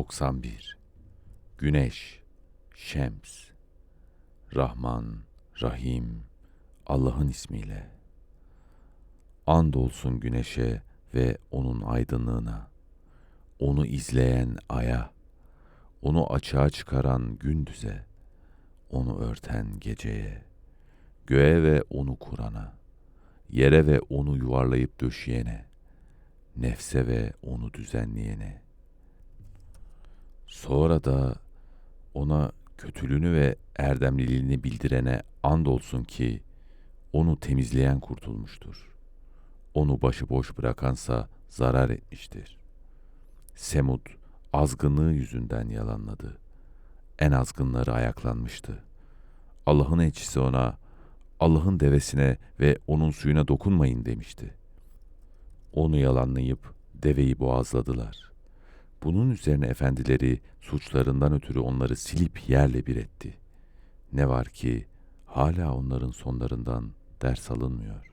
91 Güneş, Şems, Rahman, Rahim, Allah'ın ismiyle. Andolsun güneşe ve onun aydınlığına, onu izleyen aya, onu açığa çıkaran gündüze, onu örten geceye, göğe ve onu kurana, yere ve onu yuvarlayıp döşeyene, nefse ve onu düzenleyene. Sonra da ona kötülüğünü ve erdemliliğini bildirene andolsun ki onu temizleyen kurtulmuştur. Onu başıboş bırakansa zarar etmiştir. Semud azgınlığı yüzünden yalanladı. En azgınları ayaklanmıştı. Allah'ın elçisi ona, Allah'ın devesine ve onun suyuna dokunmayın demişti. Onu yalanlayıp deveyi boğazladılar. Bunun üzerine efendileri suçlarından ötürü onları silip yerle bir etti. Ne var ki hala onların sonlarından ders alınmıyor.